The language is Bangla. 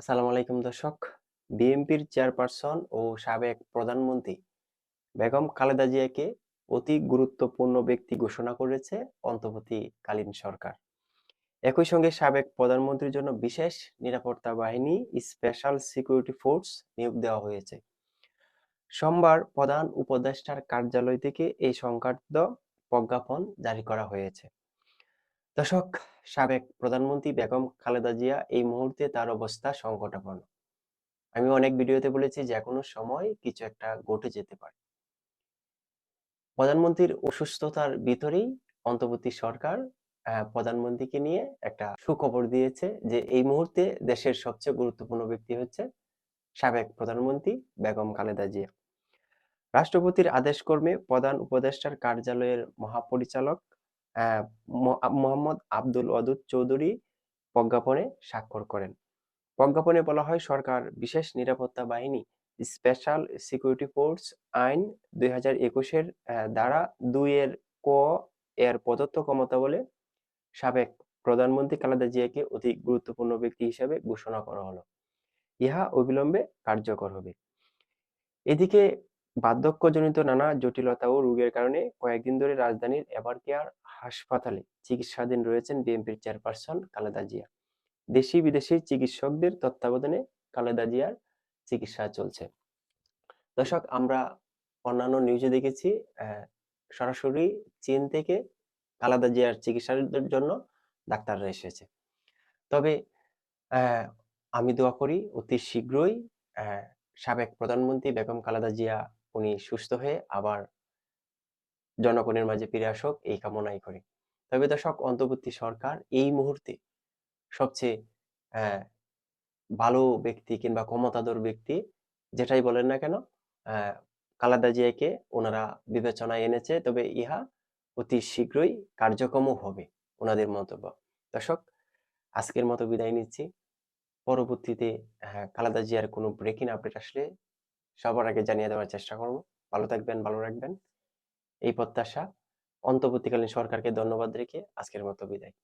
আসসালামু আলাইকুম দর্শক। বিএনপির চেয়ারপারসন ও সাবেক প্রধানমন্ত্রী বেগম খালেদা জিয়াকে অতি গুরুত্বপূর্ণ ব্যক্তি ঘোষণা করেছে অন্তর্বর্তীকালীন সরকার। একই সঙ্গে সাবেক প্রধানমন্ত্রীর জন্য বিশেষ নিরাপত্তা বাহিনী স্পেশাল সিকিউরিটি ফোর্স নিয়োগ দেওয়া হয়েছে। সোমবার প্রধান উপদেষ্টার কার্যালয় থেকে এই সংক্রান্ত প্রজ্ঞাপন জারি করা হয়েছে। দর্শক, সাবেক প্রধানমন্ত্রী বেগম খালেদা জিয়া এই মুহূর্তে তার অবস্থা সংকটাপন্ন। আমি অনেক ভিডিওতে বলেছি যে কোনো সময় কিছু একটা ঘটে যেতে পারে। প্রধানমন্ত্রীর অসুস্থতার ভিতরেই অন্তর্বর্তী সরকার প্রধানমন্ত্রীকে নিয়ে একটা সুখবর দিয়েছে যে, এই মুহূর্তে দেশের সবচেয়ে গুরুত্বপূর্ণ ব্যক্তি হচ্ছে সাবেক প্রধানমন্ত্রী বেগম খালেদা জিয়া। রাষ্ট্রপতির আদেশ কর্মে প্রধান উপদেষ্টার কার্যালয়ের মহাপরিচালক মোহাম্মদ আব্দুল ওয়াদুদ চৌধুরী প্রজ্ঞাপনে স্বাক্ষর করেন। প্রজ্ঞাপনে বলা হয়, সরকার বিশেষ নিরাপত্তা বাহিনী স্পেশাল সিকিউরিটি ফোর্স আইন দুই হাজার একুশের দুই এর ক এর প্রদত্ত ক্ষমতা বলে সাবেক প্রধানমন্ত্রী খালেদা জিয়াকে অতি গুরুত্বপূর্ণ ব্যক্তি হিসেবে ঘোষণা করা হলো। ইহা অবিলম্বে কার্যকর হবে। এদিকে বার্ধক্যজনিত নানা জটিলতা ও রোগের কারণে কয়েকদিন ধরে রাজধানীর এভারকেয়ার হাসপাতালে চিকিৎসাধীন রয়েছেন বিএনপির চেয়ারপারসন খালেদা জিয়া। দেশি বিদেশি চিকিৎসকদের তত্ত্বাবধানে খালেদা জিয়ার চিকিৎসা চলছে। দর্শক, আমরা অন্যান্য নিউজে দেখেছি সরাসরি চীন থেকে খালেদা জিয়ার চিকিৎসার জন্য ডাক্তাররা এসেছে। তবে আমি দোয়া করি অতি শীঘ্রই সাবেক প্রধানমন্ত্রী বেগম খালেদা জিয়া উনি সুস্থ হয়ে আবার জনগণের মাঝে ফিরে আসুক, এই কামনাই করি। তবে দর্শক, অন্তর্বর্তী সরকার এই মুহূর্তে সবচেয়ে ভালো ব্যক্তি কিংবা ক্ষমতাধর ব্যক্তি যেটাই বলেন না কেন খালেদা জিয়াকে ওনারা বিবেচনায় এনেছে। তবে ইহা অতি শীঘ্রই কার্যক্রমও হবে ওনাদের মন্তব্য। দর্শক, আজকের মতো বিদায় নিচ্ছি। পরবর্তীতে খালেদা জিয়ার কোনো ব্রেকিং আপডেট আসলে সবার আগে জানিয়ে দেওয়ার চেষ্টা করব। ভালো থাকবেন, ভালো রাখবেন। এই প্রত্যাশা অন্তর্বর্তীকালীন সরকারকে ধন্যবাদ রেখে আজকের মতো বিদায়।